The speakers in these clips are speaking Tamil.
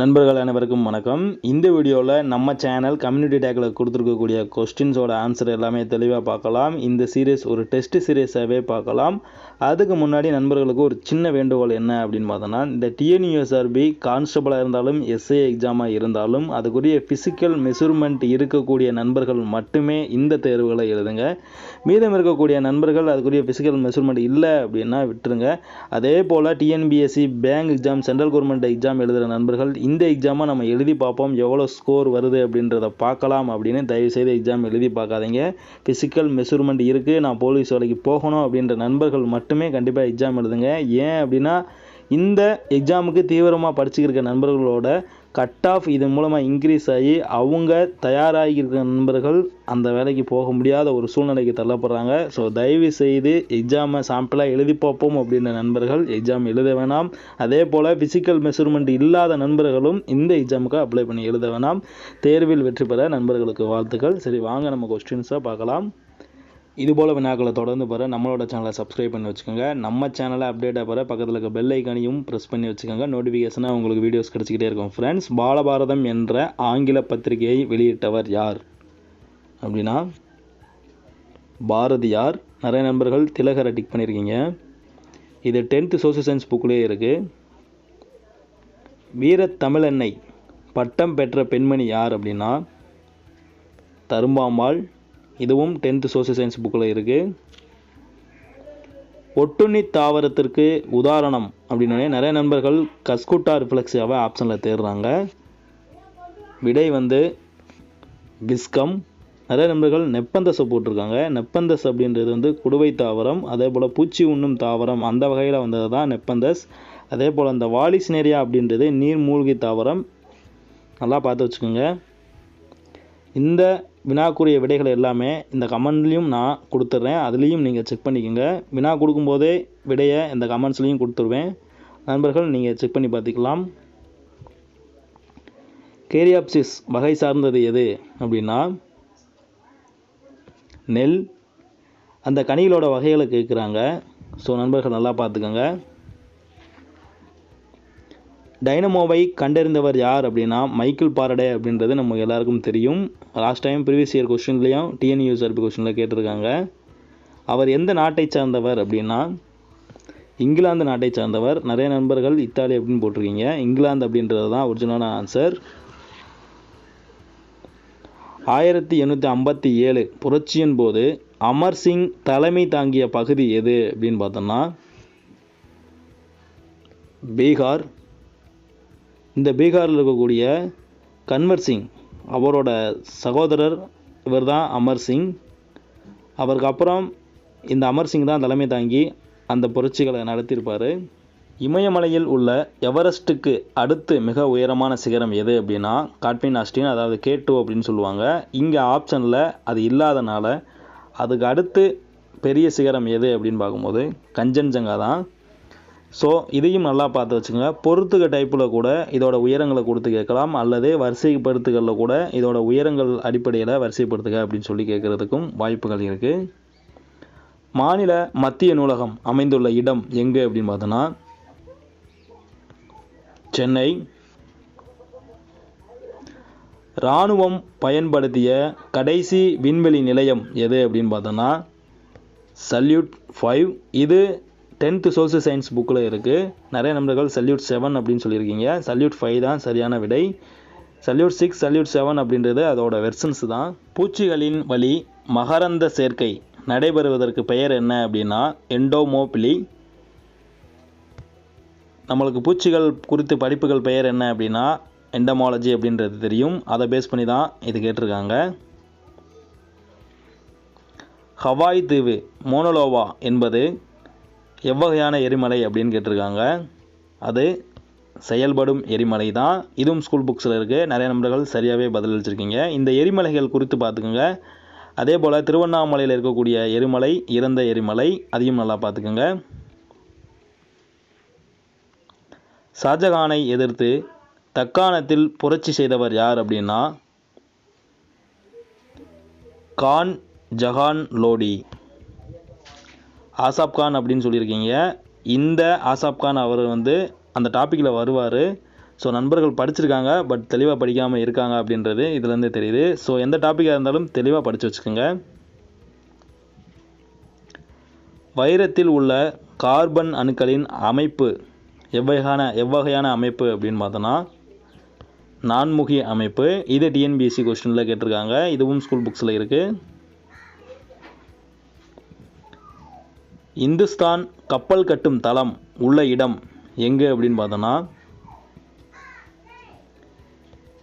நண்பர்கள் அனைவருக்கும் வணக்கம். இந்த வீடியோவில் நம்ம சேனல் கம்யூனிட்டி டேக்கில் கொடுத்துருக்கக்கூடிய கொஸ்டின்ஸோட ஆன்சர் எல்லாமே தெளிவாக பார்க்கலாம். இந்த சீரியஸ் ஒரு டெஸ்ட் சீரியஸாகவே பார்க்கலாம். அதுக்கு முன்னாடி நண்பர்களுக்கு ஒரு சின்ன வேண்டுகோள் என்ன அப்படின்னு பார்த்தோன்னா இந்த டிஎன்யூஎஸ்ஆர்பி கான்ஸ்டபிளாக இருந்தாலும் எஸ்ஏ எக்ஸாமாக இருந்தாலும் அதுக்குரிய ஃபிசிக்கல் மெஷர்மெண்ட் இருக்கக்கூடிய நண்பர்கள் மட்டுமே இந்த தேர்வுகளை எழுதுங்க. மீதம் இருக்கக்கூடிய நண்பர்கள் அதுக்குரிய ஃபிசிக்கல் மெஷர்மெண்ட் இல்லை அப்படின்னா விட்டுருங்க. அதே போல் TNPSC bank exam central government exam எழுதுகிற நண்பர்கள் இந்த எக்ஸாமை நம்ம எழுதி பார்ப்போம். எவ்வளோ ஸ்கோர் வருது அப்படின்றத பார்க்கலாம் அப்படின்னு தயவுசெய்து எக்ஸாம் எழுதி பார்க்காதீங்க. ஃபிசிக்கல் மெஷர்மெண்ட் இருக்குது நான் போலீஸ் வேலைக்கு போகணும் அப்படின்ற நண்பர்கள் மட்டுமே கண்டிப்பாக எக்ஸாம் எழுதுங்க. ஏன் அப்படின்னா இந்த எக்ஸாமுக்கு தீவிரமாக படிச்சுக்கிருக்க நண்பர்களோட கட் ஆஃப் இது மூலமாக இன்க்ரீஸ் ஆகி அவங்க தயாராகி இருக்கிற நண்பர்கள் அந்த வேலைக்கு போக முடியாத ஒரு சூழ்நிலைக்கு தள்ளப்படுறாங்க. ஸோ தயவு செய்து எக்ஸாமை சாம்பிளாக எழுதி பார்ப்போம் அப்படின்ற நண்பர்கள். எக்ஸாம் எழுத வேணாம். அதே போல் ஃபிசிக்கல் மெஷர்மெண்ட் இல்லாத நண்பர்களும் இந்த எக்ஸாமுக்கு அப்ளை பண்ணி எழுத வேணாம். தேர்வில் வெற்றி பெற நண்பர்களுக்கு வாழ்த்துக்கள். சரி வாங்க நம்ம கொஸ்டின்ஸாக பார்க்கலாம். இதுபோல் வினாக்களை தொடர்ந்து பெற நம்மளோட சேனலை சப்ஸ்கிரைப் பண்ணி வச்சுக்கோங்க. நம்ம சேனலை அப்டேட்டாக பெற பக்கத்தில் இருக்க பெல் ஐக்கானையும் ப்ரெஸ் பண்ணி வச்சுக்கோங்க. நோட்டிஃபிகேஷனாக உங்களுக்கு வீடியோஸ் கிடச்சிக்கிட்டே இருக்கும். ஃப்ரெண்ட்ஸ் பாலபாரதம் என்ற ஆங்கில பத்திரிகையை வெளியிட்டவர் யார்? அப்படின்னா பாரதியார் நிறைய நண்பர்கள் திலகரை டிக் பண்ணியிருக்கீங்க. இது டென்த்து சோசியல் சயின்ஸ் புக்லேயே இருக்குது வீரத்தமிழன்னை பட்டம் பெற்ற பெண்மணி யார் அப்படின்னா தரும்பாம்பாள் இதுவும் டென்த்து சோசியல் சயின்ஸ் புக்கில் இருக்குது ஒட்டுண்ணி தாவரத்திற்கு உதாரணம் அப்படின்னே நிறைய நண்பர்கள் கஸ்குட்டா ரிஃப்ளெக்ஸாவே ஆப்ஷனில் தேடுறாங்க. விடை வந்து விஸ்கம். நிறைய நண்பர்கள் நெப்பந்தசை போட்டிருக்காங்க. நெப்பந்தஸ் அப்படின்றது வந்து குடுவை தாவரம் அதே போல் பூச்சி உண்ணும் தாவரம் அந்த வகையில் வந்தது தான் நெப்பந்தஸ். அதே போல் அந்த வாலிஸ்னேரியா அப்படின்றது நீர் மூழ்கி தாவரம். நல்லா பார்த்து வச்சுக்கோங்க. இந்த வினாக்குரிய விடைகள் எல்லாமே இந்த கமெண்ட்லேயும் நான் கொடுத்துட்றேன். அதுலேயும் நீங்கள் செக் பண்ணிக்கோங்க. வினா கொடுக்கும்போதே விடையை இந்த கமெண்ட்ஸ்லேயும் கொடுத்துருவேன். நண்பர்கள் நீங்கள் செக் பண்ணி பார்த்துக்கலாம். கேரியாப்சிஸ் வகை சார்ந்தது எது அப்படின்னா நெல். அந்த கனிகளோட வகைகளை கேட்குறாங்க. ஸோ நண்பர்கள் நல்லா பார்த்துக்கோங்க. டைனமோவை கண்டறிந்தவர் யார் அப்படின்னா மைக்கேல் பாரடே அப்படின்றது நம்ம எல்லாருக்கும் தெரியும். லாஸ்ட் டைம் ப்ரீவியஸ் இயர் கொஸ்டின்லேயும் டிஎன்யூஎஸ்ஆர்பி கொஸ்டினில் கேட்டிருக்காங்க. அவர் எந்த நாட்டை சார்ந்தவர் அப்படின்னா இங்கிலாந்து நாட்டை சார்ந்தவர். நிறைய நண்பர்கள் இத்தாலி அப்படின்னு போட்டிருக்கீங்க. இங்கிலாந்து அப்படின்றது தான் ஒரிஜினலான ஆன்சர் ஆயிரத்தி எண்ணூற்றி ஐம்பத்தி ஏழு புரட்சியின் போது அமர் சிங் தலைமை தாங்கிய பகுதி எது அப்படின்னு பார்த்தோம்னா பீகார். இந்த பீகாரில் இருக்கக்கூடிய கன்வர் சிங் அவரோட சகோதரர் இவர் தான் அமர் சிங். அவருக்கு அப்புறம் இந்த அமர் சிங் தான் தலைமை தாங்கி அந்த புரட்சிகளை நடத்தியிருப்பார். இமயமலையில் உள்ள எவரெஸ்ட்டுக்கு அடுத்து மிக உயரமான சிகரம் எது அப்படின்னா காட்மின் ஆஸ்டின் அதாவது கே டூ அப்படின்னு சொல்லுவாங்க. இங்கே ஆப்ஷனில் அது இல்லாதனால அதுக்கு அடுத்து பெரிய சிகரம் எது அப்படின்னு பார்க்கும்போது கஞ்சன்ஜங்கா தான். ஸோ இதையும் நல்லா பார்த்து வச்சுங்க பொறுத்துக்க டைப்பில் கூட இதோட உயரங்களை கொடுத்து கேட்கலாம். அல்லது வரிசைப்படுத்துகளில் கூட இதோட உயரங்கள் அடிப்படையில் வரிசைப்படுத்துக அப்படின்னு சொல்லி கேட்குறதுக்கும் வாய்ப்புகள் இருக்குது மாநில மத்திய நூலகம் அமைந்துள்ள இடம் எங்கே அப்படின்னு பார்த்தோன்னா சென்னை. இராணுவம் பயன்படுத்திய கடைசி விண்வெளி நிலையம் எது அப்படின்னு பார்த்தோன்னா சல்யூட் ஃபைவ். இது டென்த்து சோசியல் சயின்ஸ் புக்கில் இருக்குது நிறைய நண்பர்கள் சல்யூட் செவன் அப்படின்னு சொல்லியிருக்கீங்க. சல்யூட் ஃபைவ் தான் சரியான விடை. சல்யூட் சிக்ஸ் சல்யூட் செவன் அப்படின்றது அதோட வெர்சன்ஸ் தான். பூச்சிகளின் வழி மகரந்த சேர்க்கை நடைபெறுவதற்கு பெயர் என்ன அப்படின்னா எண்டோமோபிலி நம்மளுக்கு பூச்சிகள் குறித்து படிப்புகள் பெயர் என்ன அப்படின்னா எண்டமாலஜி அப்படின்றது தெரியும். அதை பேஸ் பண்ணி தான் இது கேட்டிருக்காங்க. ஹவாய் தீவு மோனோலோவா என்பது எவ்வகையான எரிமலை அப்படின்னு கேட்டிருக்காங்க. அது செயல்படும் எரிமலை தான். இதுவும் ஸ்கூல் புக்ஸில் இருக்குது நிறைய நண்பர்கள் சரியாகவே பதிலளிச்சிருக்கீங்க இந்த எரிமலைகள் குறித்து பார்த்துக்கோங்க. அதே போல் திருவண்ணாமலையில் இருக்கக்கூடிய எரிமலை இறந்த எரிமலை அதையும் நல்லா பார்த்துக்கோங்க. ஷாஜகானை எதிர்த்து தக்காணத்தில் புரட்சி செய்தவர் யார் அப்படின்னா கான் ஜஹான் லோடி. ஆசாப் கான் அப்படின்னு சொல்லியிருக்கீங்க. இந்த ஆசாப் கான் அவர் வந்து அந்த டாப்பிக்கில் வருவார். ஸோ நண்பர்கள் படிச்சிருக்காங்க பட் தெளிவாக படிக்காமல் இருக்காங்க அப்படின்றது இதுலேருந்து தெரியுது. ஸோ எந்த டாப்பிக்காக இருந்தாலும் தெளிவாக படித்து வச்சுக்கோங்க. வைரத்தில் உள்ள கார்பன் அணுக்களின் அமைப்பு எவ்வகையான எவ்வகையான அமைப்பு அப்படின்னு பார்த்தோன்னா நான்முகி அமைப்பு. இது டிஎன்பிஎஸ்சி கொஸ்டினில் கேட்டிருக்காங்க. இதுவும் ஸ்கூல் புக்ஸில் இருக்குது இந்துஸ்தான் கப்பல் கட்டும் தளம் உள்ள இடம் எங்கே அப்படின்னு பார்த்தோன்னா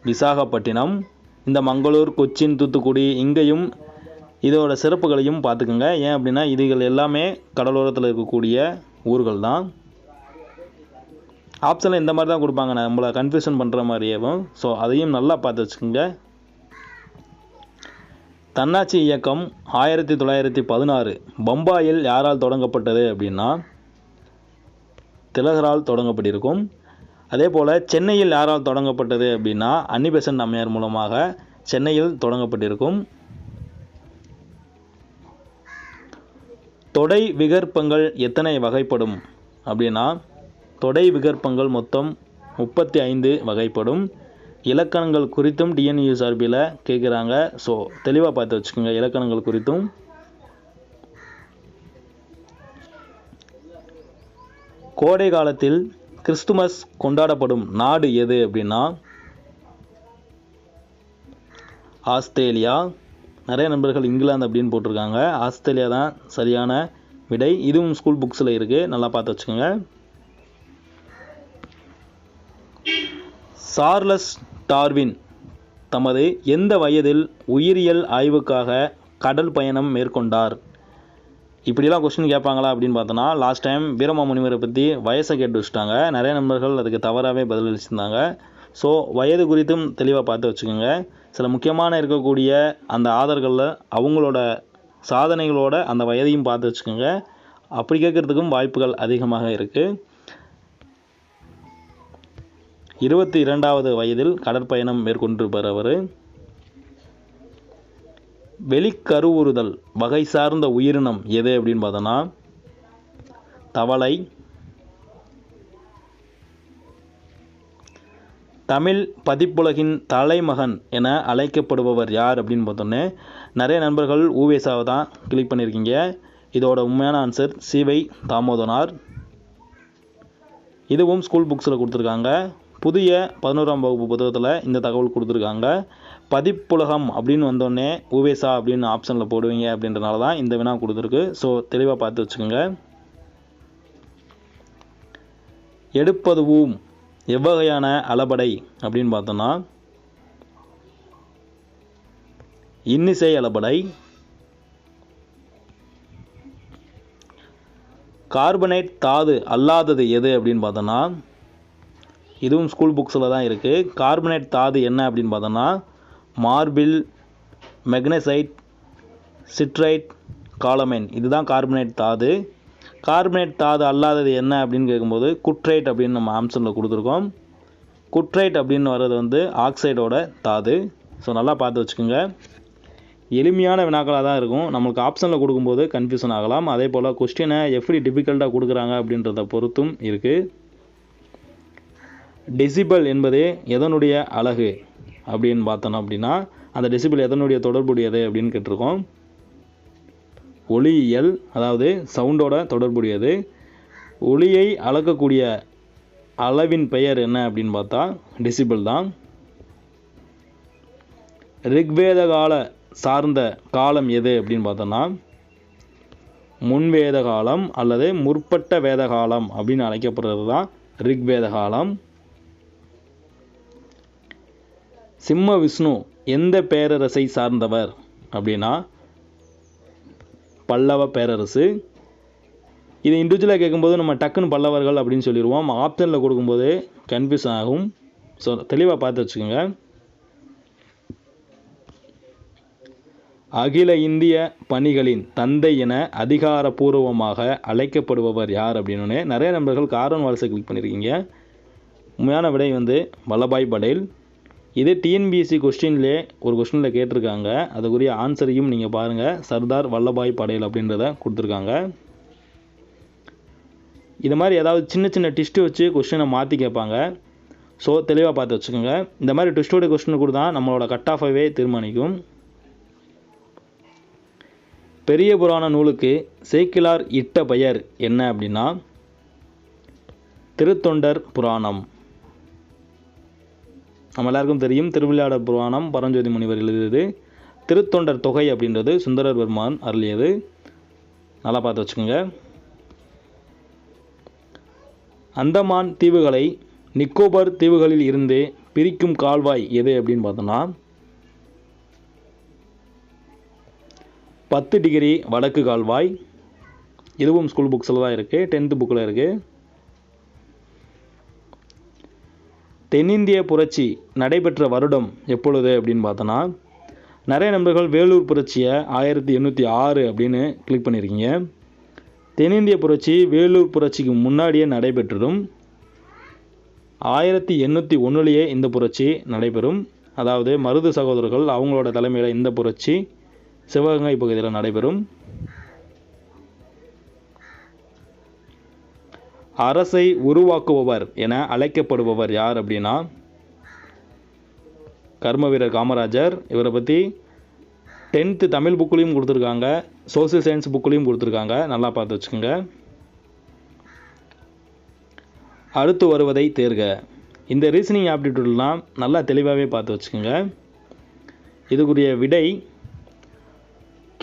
விசாகப்பட்டினம் இந்த மங்களூர் கொச்சின் தூத்துக்குடி இங்கேயும் இதோட சிறப்புகளையும் பார்த்துக்குங்க. ஏன் அப்படின்னா இதுகள் எல்லாமே கடலோரத்தில் இருக்கக்கூடிய ஊர்கள் தான். ஆப்ஷனில் இந்த மாதிரி தான் கொடுப்பாங்க. நம்மளை கன்ஃபியூஷன் பண்ணுற மாதிரியேவும். ஸோ அதையும் நல்லா பார்த்து வச்சுக்கோங்க. தன்னாட்சி இயக்கம் ஆயிரத்தி தொள்ளாயிரத்தி பதினாறு. பம்பாயில் யாரால் தொடங்கப்பட்டது அப்படின்னா திலகரால் தொடங்கப்பட்டிருக்கும். அதே போல் சென்னையில் யாரால் தொடங்கப்பட்டது அப்படின்னா அன்னிபெசன்ட் அம்மையார் மூலமாக சென்னையில் தொடங்கப்பட்டிருக்கும். தொடை விகற்பங்கள் எத்தனை வகைப்படும் அப்படின்னா தொடை விகற்பங்கள் மொத்தம் முப்பத்தி ஐந்து வகைப்படும். இலக்கணங்கள் குறித்தும் டிஎன்யூ சார்பில் கேட்குறாங்க ஸோ தெளிவாக பார்த்து வச்சுக்கோங்க இலக்கணங்கள் குறித்தும். கோடை காலத்தில் கிறிஸ்துமஸ் கொண்டாடப்படும் நாடு எது அப்படின்னா ஆஸ்திரேலியா. நிறைய நண்பர்கள் இங்கிலாந்து அப்படின்னு போட்டிருக்காங்க. ஆஸ்திரேலியா தான் சரியான விடை. இதுவும் ஸ்கூல் புக்ஸில் இருக்குது நல்லா பார்த்து வச்சுக்கோங்க. சார்லஸ் டார்வின் தமது எந்த வயதில் உயிரியல் ஆய்வுக்காக கடல் பயணம் மேற்கொண்டார்? இப்படிலாம் கொஸ்டின் கேட்பாங்களா அப்படின்னு பார்த்தோன்னா லாஸ்ட் டைம் வீரமாமுனிவரை பற்றி வயசை கேட்டு வச்சுட்டாங்க. நிறைய நண்பர்கள் அதுக்கு தவறாகவே பதிலளிச்சிருந்தாங்க ஸோ வயது குறித்தும் தெளிவாக பார்த்து வச்சுக்கோங்க. சில முக்கியமான இருக்கக்கூடிய அந்த ஆதர்களில் அவங்களோட சாதனைகளோட அந்த வயதையும் பார்த்து வச்சுக்கோங்க. அப்படி கேட்குறதுக்கும் வாய்ப்புகள் அதிகமாக இருக்குது இருபத்தி இரண்டாவது வயதில் கடற்பயணம் மேற்கொண்டு பெறவர் வெளிக்கருவுறுதல் வகை சார்ந்த உயிரினம் எது அப்படின்னு பார்த்தோன்னா தவளை. தமிழ் பதிப்புலகின் தலைமகன் என அழைக்கப்படுபவர் யார் அப்படின்னு பார்த்தோன்னே நிறைய நண்பர்கள் ஊவேசாவை தான் கிளிக் பண்ணியிருக்கீங்க. இதோட உண்மையான ஆன்சர் சிவை தாமோதனார். இதுவும் ஸ்கூல் புக்ஸில் கொடுத்துருக்காங்க. புதிய பதினோராம் வகுப்பு புத்தகத்தில் இந்த தகவல் கொடுத்துருக்காங்க. பதிப்புலகம் அப்படின்னு வந்தோடனே உவேசா அப்படின்னு ஆப்ஷனில் போடுவீங்க அப்படின்றனால தான் இந்த வினா கொடுத்துருக்கு. ஸோ தெளிவாக பார்த்து வச்சுக்கோங்க. எடுப்பதுவும் எவ்வகையான அளபடை அப்படின்னு பார்த்தோன்னா இன்னிசை அளபடை கார்பனேட் தாது அல்லாதது எது அப்படின்னு பார்த்தோன்னா இதுவும் ஸ்கூல் புக்ஸில் தான் இருக்குது கார்பனேட் தாது என்ன அப்படின்னு பார்த்தோன்னா மார்பிள் மெக்னசைட் சிட்ரைட் காலமைன் இதுதான் கார்பனேட் தாது. கார்பனேட் தாது அல்லாதது என்ன அப்படின்னு கேட்கும்போது குட்ரைட் அப்படின்னு நம்ம ஆம்சனில் கொடுத்துருக்கோம். குட்ரைட் அப்படின்னு வர்றது வந்து ஆக்சைடோட தாது. ஸோ நல்லா பார்த்து வச்சுக்கோங்க. எளிமையான வினாக்களாக தான் இருக்கும். நம்மளுக்கு ஆப்ஷனில் கொடுக்கும்போது கன்ஃபியூஷன் ஆகலாம். அதே போல் கொஸ்டினை எப்படி டிஃபிகல்ட்டாக கொடுக்குறாங்க அப்படின்றத பொறுத்தும் இருக்குது டெசிபல் என்பது எதனுடைய அழகு அப்படின்னு பார்த்தோம் அப்படின்னா அந்த டெசிபல் எதனுடைய தொடர்புடையது அப்படின்னு கேட்டிருக்கோம். ஒளியியல் அதாவது சவுண்டோட தொடர்புடையது. ஒளியை அளக்கக்கூடிய அளவின் பெயர் என்ன அப்படின்னு பார்த்தா டெசிபல் தான். ரிக்வேத கால சார்ந்த காலம் எது அப்படின்னு பார்த்தோன்னா முன்வேத காலம் அல்லது முற்பட்ட வேத காலம் அப்படின்னு அழைக்கப்படுறது தான் ரிக்வேத காலம் சிம்ம விஷ்ணு எந்த பேரரசை சார்ந்தவர்? அப்படின்னா பல்லவ பேரரசு. இது இண்டிவிஜுவலாக கேட்கும்போது நம்ம டக்குன்னு பல்லவர்கள் அப்படின்னு சொல்லிடுவோம். ஆப்ஷனில் கொடுக்கும்போது கன்ஃபியூஸ் ஆகும். ஸோ தெளிவாக பார்த்து வச்சுக்கோங்க. அகில இந்திய பணிகளின் தந்தை என அதிகாரப்பூர்வமாக அழைக்கப்படுபவர் யார் அப்படின்னு நிறைய நண்பர்கள் காரன் வால்ஸை கிளிக் பண்ணியிருக்கீங்க உண்மையான விடை வந்து வல்லபாய் படேல். இது டிஎன்பிஎஸ்சி கொஸ்டின்லே ஒரு கொஸ்டினில் கேட்டிருக்காங்க. அதுக்குரிய ஆன்சரையும் நீங்கள் பாருங்கள் சர்தார் வல்லபாய் படேல் அப்படின்றத கொடுத்துருக்காங்க. இது மாதிரி ஏதாவது சின்ன சின்ன டிஸ்ட்டு வச்சு கொஸ்டினை மாற்றி கேட்பாங்க. ஸோ தெளிவாக பார்த்து வச்சுக்கோங்க. இந்த மாதிரி டிஸ்டோட கொஸ்டின் கூட தான் நம்மளோட கட் ஆஃபாகவே தீர்மானிக்கும். பெரிய புராண நூலுக்கு சேக்கிலார் இட்ட பெயர் என்ன அப்படின்னா திருத்தொண்டர் புராணம். நம்ம எல்லாருக்கும் தெரியும் திருவிளையாடல் புராணம் பரஞ்சோதி முனிவர் எழுதியது. திருத்தொண்டர் தொகை அப்படின்றது சுந்தரர் பெருமான் அருளியது. நல்லா பார்த்து வச்சுக்கோங்க. அந்தமான் தீவுகளை நிக்கோபர் தீவுகளில் இருந்து பிரிக்கும் கால்வாய் எது அப்படின்னு பார்த்தோம்னா பத்து டிகிரி வடக்கு கால்வாய். இதுவும் ஸ்கூல் புக்ஸில் தான் இருக்குது டென்த்து புக்கில் இருக்குது தென்னிந்திய புரட்சி நடைபெற்ற வருடம் எப்பொழுது அப்படின்னு பார்த்தோன்னா நிறைய நண்பர்கள் வேலூர் புரட்சியை ஆயிரத்தி எண்ணூற்றி ஆறு அப்படின்னு கிளிக் பண்ணியிருக்கீங்க. தென்னிந்திய புரட்சி வேலூர் புரட்சிக்கு முன்னாடியே நடைபெற்றதும் ஆயிரத்தி எண்ணூற்றி ஒன்றுலேயே இந்த புரட்சி நடைபெறும். அதாவது மருது சகோதரர்கள் அவங்களோட தலைமையில் இந்த புரட்சி சிவகங்கை பகுதியில் நடைபெறும். அரசை உருவாக்குபவர் என அழைக்கப்படுபவர் யார் அப்படின்னா கர்ம வீரர் காமராஜர். இவரை பற்றி டென்த்து தமிழ் புக்குலேயும் கொடுத்துருக்காங்க. சோசியல் சயின்ஸ் புக்குலேயும் கொடுத்துருக்காங்க. நல்லா பார்த்து வச்சுக்கோங்க. அடுத்து வருவதை தேர்க. இந்த ரீசனிங் ஆப்டிடியூட்லாம் நல்லா தெளிவாகவே பார்த்து வச்சுக்கோங்க. இதுக்குரிய விடை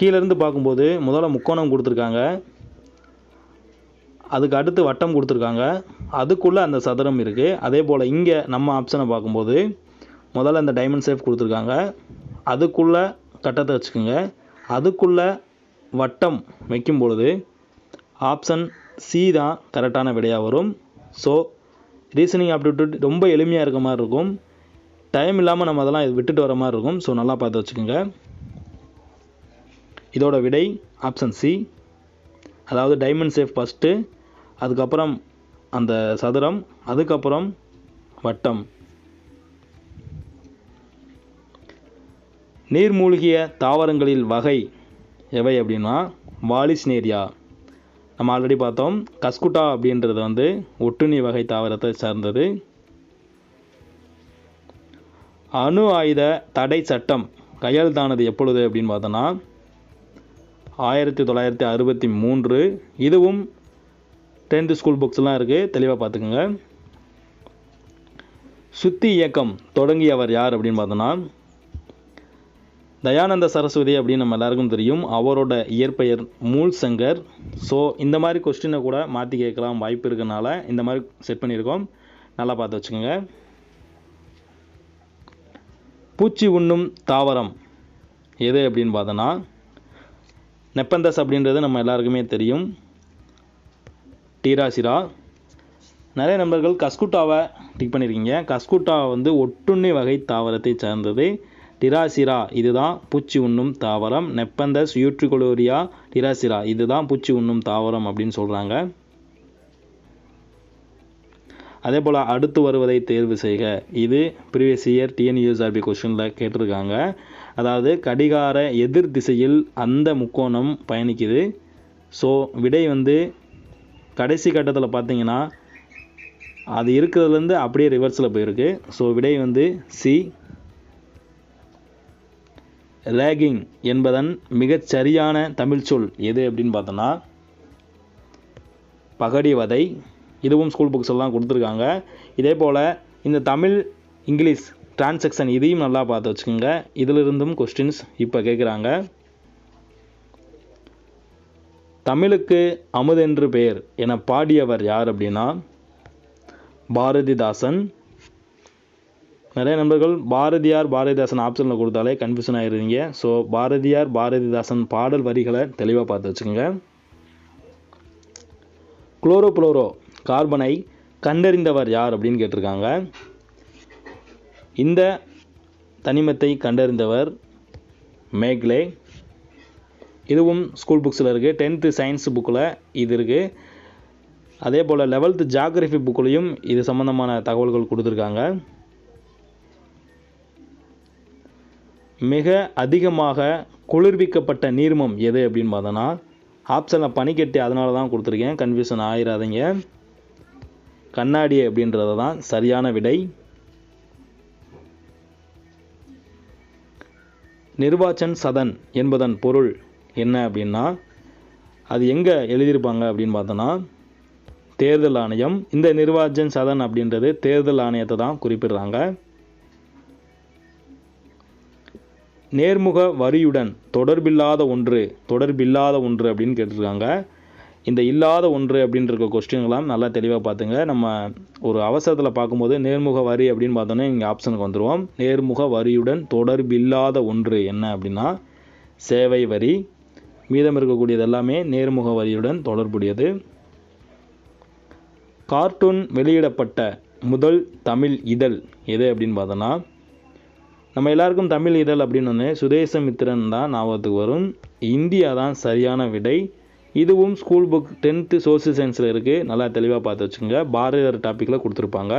கீழேருந்து பார்க்கும்போது முதல்ல முக்கோணம் கொடுத்துருக்காங்க. அதுக்கு அடுத்து வட்டம் கொடுத்துருக்காங்க. அதுக்குள்ளே அந்த சதுரம் இருக்குது அதே போல் இங்கே நம்ம ஆப்ஷனை பார்க்கும்போது முதல்ல அந்த டைமண்ட் சேஃப் கொடுத்துருக்காங்க. அதுக்குள்ளே கட்டத்தை வச்சுக்கோங்க. அதுக்குள்ளே வட்டம் வைக்கும் பொழுது ஆப்ஷன் சி தான் கரெக்டான விடையாக வரும். ஸோ ரீசனிங் ஆப்டிடியூட் ரொம்ப எளிமையாக இருக்க மாதிரி இருக்கும். டைம் இல்லாமல் நம்ம அதெல்லாம் இது விட்டுட்டு வர மாதிரி இருக்கும். ஸோ நல்லா பார்த்து வச்சுக்கோங்க. இதோட விடை ஆப்ஷன் சி அதாவது டைமண்ட் சேஃப் ஃபஸ்ட்டு அதுக்கப்புறம் அந்த சதுரம் அதுக்கப்புறம் வட்டம். நீர்மூழ்கிய தாவரங்களில் வகை எவை அப்படின்னா வாலிஸ்னேரியா. நம்ம ஆல்ரெடி பார்த்தோம் கஸ்குட்டா அப்படின்றது வந்து ஒட்டுண்ணி வகை தாவரத்தை சார்ந்தது. அணு ஆயுத தடை சட்டம் கையெழுத்தானது எப்பொழுது அப்படின்னு பார்த்தோன்னா ஆயிரத்தி தொள்ளாயிரத்தி அறுபத்தி மூன்று. இதுவும் டென்த்து ஸ்கூல் புக்ஸ்லாம் இருக்குது தெளிவாக பார்த்துக்கோங்க. சுத்தி இயக்கம் தொடங்கியவர் யார் அப்படின்னு பார்த்தோன்னா தயானந்த சரஸ்வதி அப்படின்னு நம்ம எல்லாருக்கும் தெரியும். அவரோட இயற்பெயர் மூல் சங்கர் ஸோ இந்த மாதிரி கொஸ்டினை கூட மாற்றி கேட்கலாம் வாய்ப்பு இருக்கனால இந்த மாதிரி செட் பண்ணியிருக்கோம். நல்லா பார்த்து வச்சுக்கோங்க. பூச்சி உண்ணும் தாவரம் எது அப்படின்னு பார்த்தோன்னா நெப்பந்தஸ் அப்படின்றது நம்ம எல்லாருக்குமே தெரியும். டீராசிரா. நிறைய நண்பர்கள் கஸ்குட்டாவை டிக் பண்ணியிருக்கீங்க கஸ்குட்டா வந்து ஒட்டுண்ணி வகை தாவரத்தை சார்ந்தது. டிராசிரா இதுதான் பூச்சி உண்ணும் தாவரம். நெப்பந்தஸ் யூட்ரிகொலோரியா டிராசிரா இதுதான் பூச்சி உண்ணும் தாவரம் அப்படின்னு சொல்கிறாங்க அதே போல் அடுத்து வருவதை தேர்வு செய்க. இது ப்ரீவியஸ் இயர் டிஎன்யூஎஸ்ஆர்பி கொஷனில் கேட்டிருக்காங்க. அதாவது கடிகார எதிர் திசையில் அந்த முக்கோணம் பயணிக்குது. ஸோ விடை வந்து கடைசி கட்டத்தில் பார்த்தீங்கன்னா அது இருக்கிறதுலேருந்து அப்படியே ரிவர்ஸில் போயிருக்கு. ஸோ விடை வந்து சி ரேகிங் என்பதன் மிகச் சரியான தமிழ் சொல் எது அப்படின்னு பார்த்தோன்னா பகடிவதை இதுவும் ஸ்கூல் புக்ஸ் எல்லாம் கொடுத்துருக்காங்க. இதே போல் இந்த தமிழ் இங்கிலீஷ் டிரான்சாக்ஷன் இதையும் நல்லா பார்த்து வச்சுக்கோங்க. இதிலிருந்தும் கொஸ்டின்ஸ் இப்போ கேட்குறாங்க தமிழுக்கு அமுதென்று பெயர் என பாடியவர் யார் அப்படின்னா பாரதிதாசன். நிறைய நண்பர்கள் பாரதியார் பாரதிதாசன் ஆப்ஷனில் கொடுத்தாலே கன்ஃபியூஷன் ஆகிருந்தீங்க ஸோ பாரதியார் பாரதிதாசன் பாடல் வரிகளை தெளிவாக பார்த்து வச்சுக்கோங்க. குளோரோப்ளோரோ கார்பனை கண்டறிந்தவர் யார் அப்படின்னு கேட்டிருக்காங்க. இந்த தனிமத்தை கண்டறிந்தவர் மேக்லே இதுவும் ஸ்கூல் புக்ஸில் இருக்குது டென்த்து சயின்ஸ் புக்கில் இது இருக்குது அதே போல் லெவல்த்து ஜாகிரஃபி புக்லேயும் இது சம்மந்தமான தகவல்கள் கொடுத்துருக்காங்க. மிக அதிகமாக குளிர்விக்கப்பட்ட நீர்மம் எது அப்படின்னு பார்த்தோன்னா ஆப்ஷனில் பனிக்கட்டி அதனால தான் கொடுத்துருக்கேன். கன்ஃபியூஷன் ஆயிடாதீங்க கண்ணாடி அப்படின்றது தான் சரியான விடை. நிர்வாச்சன் சதன் என்பதன் பொருள் என்ன அப்படின்னா அது எங்கே எழுதியிருப்பாங்க அப்படின்னு பார்த்தோன்னா தேர்தல் ஆணையம் இந்த நிர்வாச்சன் சதன் அப்படின்றது தேர்தல் ஆணையத்தை தான் குறிப்பிடுறாங்க. நேர்முக வரியுடன் தொடர்பில்லாத ஒன்று தொடர்பில்லாத ஒன்று அப்படின்னு கேட்டிருக்காங்க. இந்த இல்லாத ஒன்று அப்படின்ற கொஸ்டின்லாம் கொஸ்டின்களாம் நல்லா தெளிவாக பார்த்துங்க. நம்ம ஒரு அவசரத்தில் பார்க்கும்போது நேர்முக வரி அப்படின்னு பார்த்தோன்னா இங்கே ஆப்ஷனுக்கு வந்துடுவோம் நேர்முக வரியுடன் தொடர்பில்லாத ஒன்று என்ன அப்படின்னா சேவை வரி மீதம் இருக்கக்கூடியது எல்லாமே நேர்முக வரியுடன் தொடர்புடையது. கார்ட்டூன் வெளியிடப்பட்ட முதல் தமிழ் இதழ் எது அப்படின்னு பார்த்தோன்னா நம்ம எல்லாருக்கும் தமிழ் இதழ் அப்படின்னு ஒன்று சுதேசமித்திரன் தான் ஞாபகத்துக்கு வரும். இந்தியா தான் சரியான விடை. இதுவும் ஸ்கூல் புக் டென்த்து சோசியல் சயின்ஸில் இருக்குது நல்லா தெளிவாக பார்த்து வச்சுக்கோங்க. பாரதியார் டாப்பிக்கில் கொடுத்துருப்பாங்க.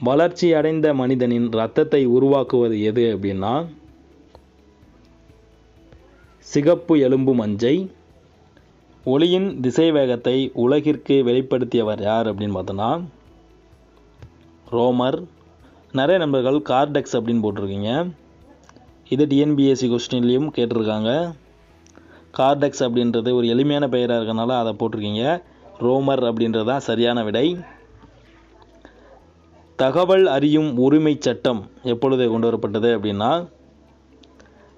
வளர்ச்சி அடைந்த மனிதனின் ரத்தத்தை உருவாக்குவது எது அப்படின்னா சிகப்பு எலும்பு மஞ்சை. ஒளியின் திசைவேகத்தை உலகிற்கு வெளிப்படுத்தியவர் யார் அப்படின்னு பார்த்தோன்னா ரோமர். நிறைய நண்பர்கள் கார்டெக்ஸ் அப்படின்னு போட்டிருக்கீங்க. இது டிஎன்பிஎஸ்சி கொஸ்டின்லேயும் கேட்டிருக்காங்க. கார்டெக்ஸ் அப்படின்றது ஒரு எளிமையான பெயராக இருக்கனால அதை போட்டிருக்கீங்க. ரோமர் அப்படின்றது தான் சரியான விடை. தகவல் அறியும் உரிமை சட்டம் எப்பொழுது கொண்டு வரப்பட்டது அப்படின்னா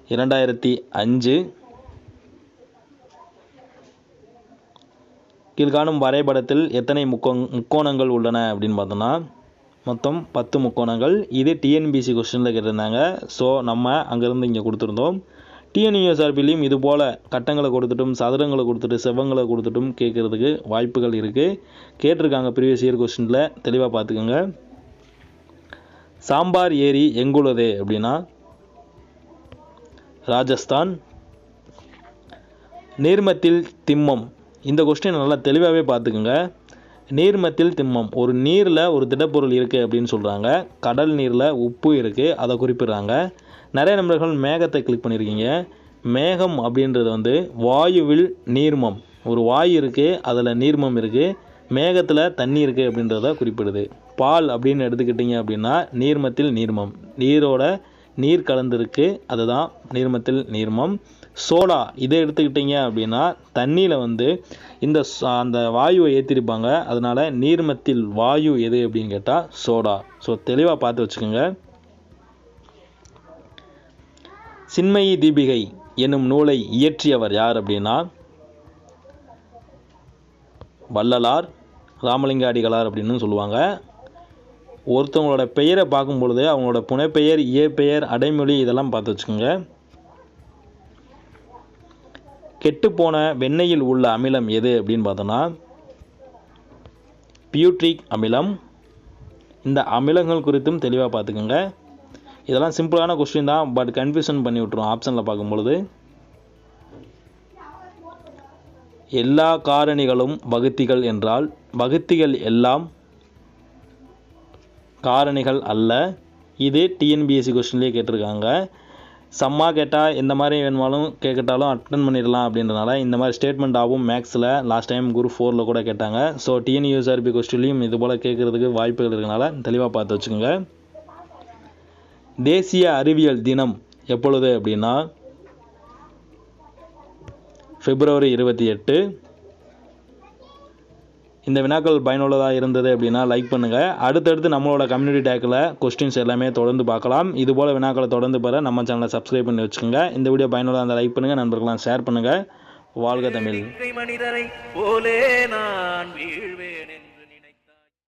இரண்டாயிரத்தி அஞ்சு. கீழ்காணும் வரைபடத்தில் எத்தனை முக்கோ முக்கோணங்கள் உள்ளன அப்படின்னு பார்த்தோன்னா மொத்தம் பத்து முக்கோணங்கள். இது டிஎன்பிசி கொஸ்டினில் கேட்டிருந்தாங்க. ஸோ நம்ம அங்கேருந்து இங்கே கொடுத்துருந்தோம். டிஎன்யூஎஸ்ஆர்பிலையும் இது போல் கட்டங்களை கொடுத்துட்டும் சதுரங்களை கொடுத்துட்டு செவ்வங்களை கொடுத்துட்டும் கேட்குறதுக்கு வாய்ப்புகள் இருக்குது கேட்டிருக்காங்க ப்ரீவியஸ் இயர் கொஸ்டினில் தெளிவாக பார்த்துக்கோங்க. சாம்பார் ஏரி எங்குள்ளது அப்படின்னா ராஜஸ்தான். நீர்மத்தில் திம்மம். இந்த கொஸ்டின் நல்லா தெளிவாகவே பார்த்துக்குங்க. நீர்மத்தில் திம்மம். ஒரு நீரில் ஒரு திடப்பொருள் இருக்குது அப்படின்னு சொல்கிறாங்க கடல் நீரில் உப்பு இருக்குது அதை குறிப்பிடுறாங்க. நிறைய நண்பர்கள் மேகத்தை கிளிக் பண்ணியிருக்கீங்க மேகம் அப்படின்றது வந்து வாயுவில் நீர்மம். ஒரு வாயு இருக்குது அதில் நீர்மம் இருக்குது மேகத்தில் தண்ணி இருக்குது அப்படின்றத குறிப்பிடுது. பால் அப்படின்னு எடுத்துக்கிட்டிங்க அப்படின்னா நீர்மத்தில் நீர்மம். நீரோட நீர் கலந்துருக்கு அதுதான் நீர்மத்தில் நீர்மம். சோடா இதை எடுத்துக்கிட்டிங்க அப்படின்னா தண்ணியில் வந்து இந்த அந்த வாயுவை ஏற்றிருப்பாங்க அதனால் நீர்மத்தில் வாயு எது அப்படின்னு கேட்டால் சோடா. ஸோ தெளிவாக பார்த்து வச்சுக்கோங்க. சின்மயி தீபிகை என்னும் நூலை இயற்றியவர் யார் அப்படின்னா வள்ளலார் ராமலிங்க அடிகளார் அப்படின்னு சொல்லுவாங்க. ஒருத்தவங்களோட பெயரை பார்க்கும் பொழுது அவங்களோட புனைப்பெயர் இயற்பெயர் அடைமொழி இதெல்லாம் பார்த்து வச்சுக்கோங்க. கெட்டுப்போன வெண்ணெயில் உள்ள அமிலம் எது அப்படின்னு பார்த்தோன்னா பியூட்ரிக் அமிலம். இந்த அமிலங்கள் குறித்தும் தெளிவாக பார்த்துக்கோங்க. இதெல்லாம் சிம்பிளான கொஸ்டின் தான் பட் கன்ஃபியூஷன் பண்ணி விட்ரும் ஆப்ஷனில் பார்க்கும்பொழுது. எல்லா காரணிகளும் வகுத்திகள் என்றால் வகுத்திகள் எல்லாம் காரணிகள் அல்ல. இது டிஎன்பிஎஸ்சி கொஸ்டின்லேயே கேட்டிருக்காங்க. சம்மா கேட்டால் எந்த மாதிரி வேணுமாலும் கேட்கட்டாலும் அட்டன் பண்ணிடலாம் அப்படின்றனால இந்த மாதிரி ஸ்டேட்மெண்ட் ஆகும் மேக்ஸில் லாஸ்ட் டைம் குரூப் ஃபோரில் கூட கேட்டாங்க. ஸோ டிஎன்யூஎஸ்ஆர்பி கொஸ்டின்லையும் இது போல் கேட்குறதுக்கு வாய்ப்புகள் இருக்கனால தெளிவாக பார்த்து வச்சுக்கோங்க. தேசிய அறிவியல் தினம் எப்பொழுது அப்படின்னா? பிப்ரவரி இருபத்தி எட்டு. இந்த வினாக்கள் பயனுள்ளதாக இருந்தது அப்படின்னா லைக் பண்ணுங்கள் அடுத்தடுத்து நம்மளோட கம்யூனிட்டி டேக்கில் கொஸ்டின்ஸ் எல்லாமே தொடர்ந்து பார்க்கலாம். இது போல் வினாக்களை தொடர்ந்து பெற நம்ம சேனலை சப்ஸ்கிரைப் பண்ணி வச்சுக்கோங்க. இந்த வீடியோ பயனுள்ளதாக இருந்தால் லைக் பண்ணுங்கள் நண்பர்களாம் ஷேர் பண்ணுங்கள் வாழ்க தமிழ். மனிதரை போலே நான் வீழ்வேன்